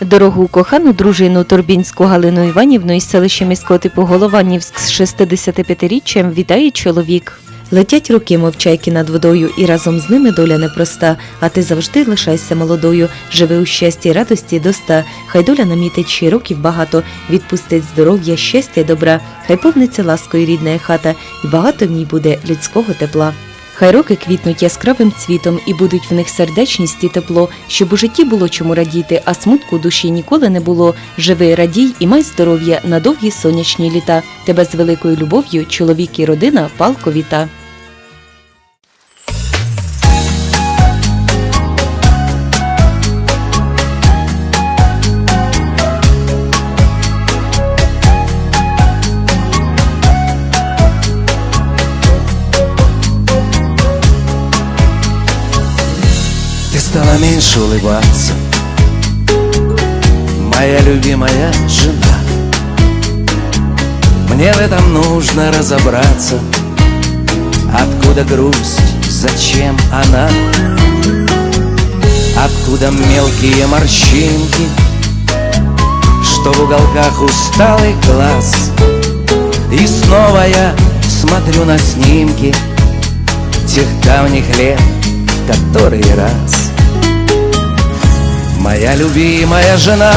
Дорогу кохану дружину Торбінську Галину Іванівну із селища міського типу Голованівськ з 65-річчям вітає чоловік. Летять роки мовчайки над водою, і разом з ними доля непроста. А ти завжди лишайся молодою. Живи у щасті радості до ста. Хай доля намітить ще років багато, відпустить здоров'я, щастя добра. Хай повниться ласкою рідна хата, і багато в ній буде людського тепла. Хай роки квітнуть яскравим цвітом і будуть в них сердечність і тепло, щоб у житті було чому радіти, а смутку душі ніколи не було. Живи, радій і май здоров'я на довгі сонячні літа. Тебе з великою любов'ю, чоловік і родина палко віта. Стала меньше улыбаться. Моя любимая жена. Мне в этом нужно разобраться. Откуда грусть, зачем она? Откуда мелкие морщинки? Что в уголках усталых глаз? И снова я смотрю на снимки Тех давних лет который раз Моя любимая жена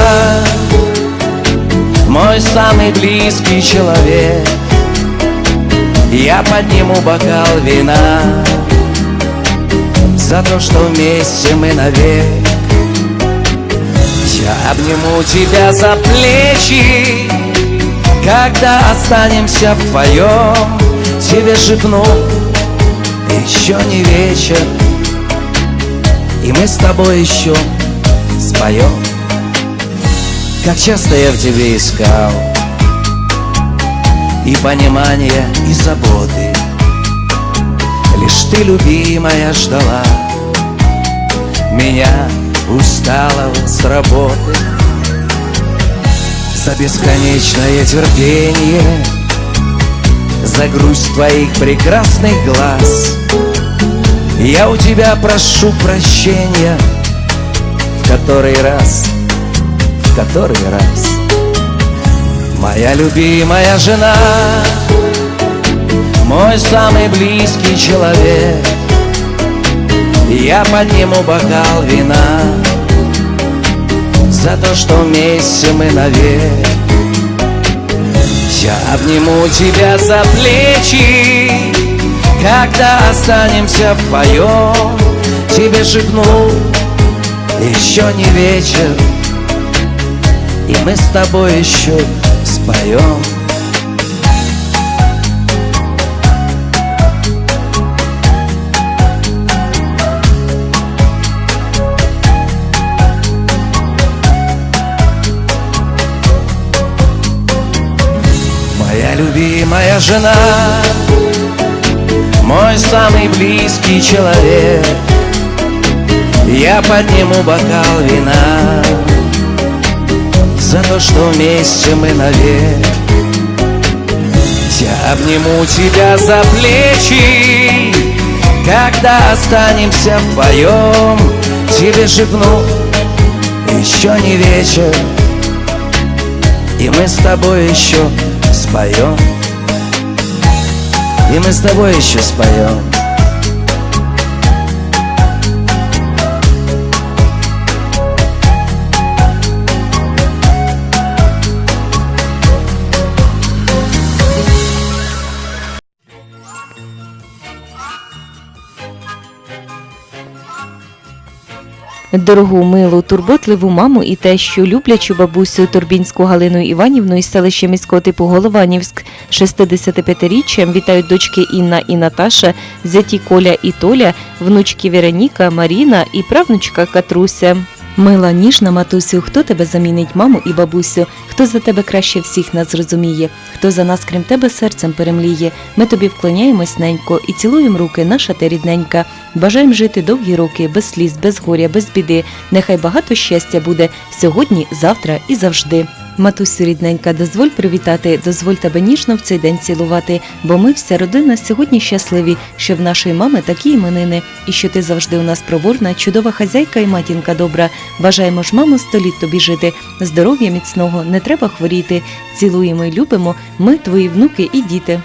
Мой самый близкий человек. Я подниму бокал вина За то, что вместе мы навек. Я обниму тебя за плечи Когда останемся вдвоем. Тебе шепну Еще не вечер и мы с тобой еще споем Как часто я в тебе искал И понимания, и заботы. Лишь ты, любимая, ждала Меня усталого с работы. За бесконечное терпение За грусть твоих прекрасных глаз. Я у тебя прошу прощения Который раз, в который раз. Моя любимая жена Мой самый близкий человек. Я подниму бокал вина За то, что вместе мы навек. Я обниму тебя за плечи когда останемся вдвоем. Тебе шепну Еще не вечер И мы с тобой еще споем Моя любимая жена мой самый близкий человек Я подниму бокал вина За то, что вместе мы навек. Я обниму тебя за плечи Когда останемся вдвоем. Тебе шепну Еще не вечер И мы с тобой еще споем. И мы с тобой еще споем Дорогу, милу, турботливу маму і те, що люблячу бабусю Турбінську Галину Іванівну із селища міського типу Голованівськ 65-річчям вітають дочки Інна і Наташа, зяті Коля і Толя, внучки Вероніка, Маріна і правнучка Катруся. Мила ніжна матусю, хто тебе замінить, маму і бабусю, хто за тебе краще всіх нас зрозуміє, хто за нас, крім тебе, серцем перемліє. Ми тобі вклоняємось ненько і цілуємо руки, наша ти рідненька. Бажаємо жити довгі роки, без сліз, без горя, без біди. Нехай багато щастя буде сьогодні, завтра і завжди. Матусю рідненька, дозволь привітати, дозволь тебе ніжно в цей день цілувати, бо ми, вся родина, сьогодні щасливі, що в нашої мами такі іменини, і що ти завжди у нас проворна, чудова хазяйка і матінка добра. Бажаємо ж, мамо, сто літ тобі жити, здоров'я міцного, не треба хворіти. Цілуємо і любимо, ми, твої внуки і діти.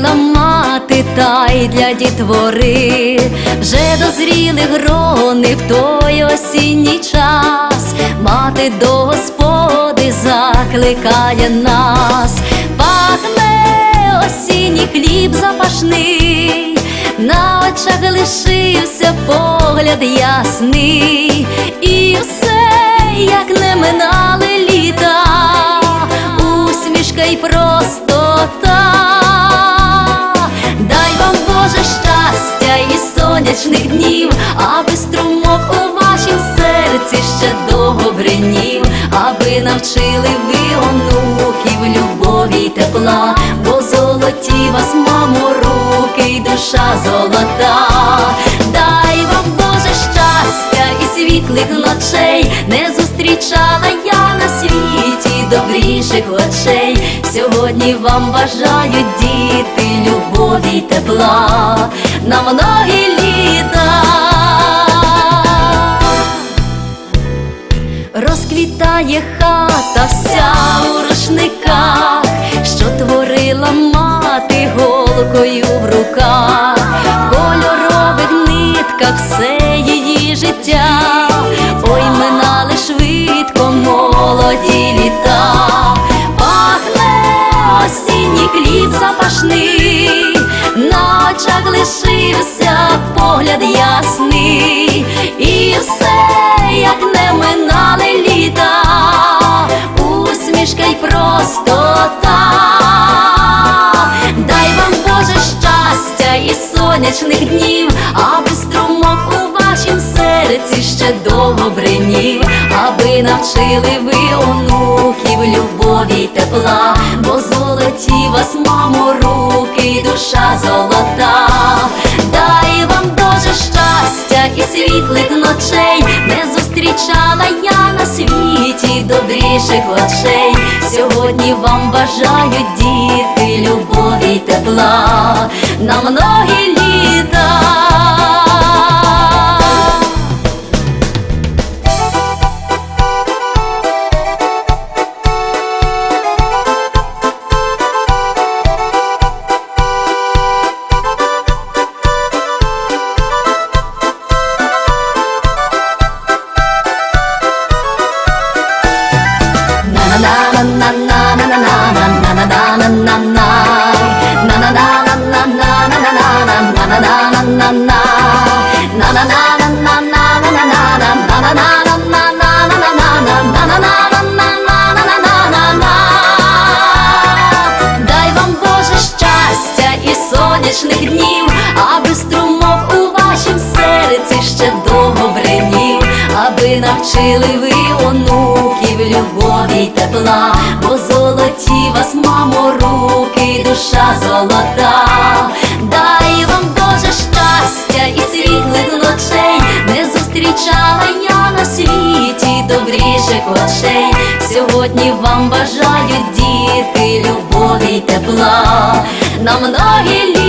Садила мати та й для дітвори, вже дозріли грони в той осінній час, мати до господи закликає нас, пахне осінній хліб запашний, на очах лишився погляд ясний, і все, як не минали ще довго аби навчили ви онуків любові й тепла, бо золоті вас, мамо, руки й душа золота. Дай вам Боже щастя і світлих ночей, не зустрічала я на світі добріших очей. Сьогодні вам бажають діти любові й тепла на многі літа. Розквітає хата вся у рушниках, що творила мати голкою в руках, в кольорових нитках все її життя, ой минали швидко молоді літа, пахне осінній хліб запашний, на очах лишився погляд ясний, простота. Дай вам Боже щастя і сонячних днів, аби струмок у вашім серці ще довго бринів, аби навчили ви онуків любові й тепла, бо золоті вас, мамо, руки й душа золота. Дай вам Боже щастя і світлих ночей, не зустрічала я на світі добріших очей. Сьогодні вам бажають діти любові й тепла на многі літа. Сонячних днів, аби струмок у вашім серці ще довго бринів, аби навчили ви онуків любові й тепла, бо золоті вас, мамо, руки душа золота. Дай вам Боже щастя і світлих ночей, не зустрічала я на світі добріших очей. Сьогодні вам бажають діти любові й тепла на многі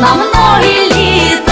на многі літа.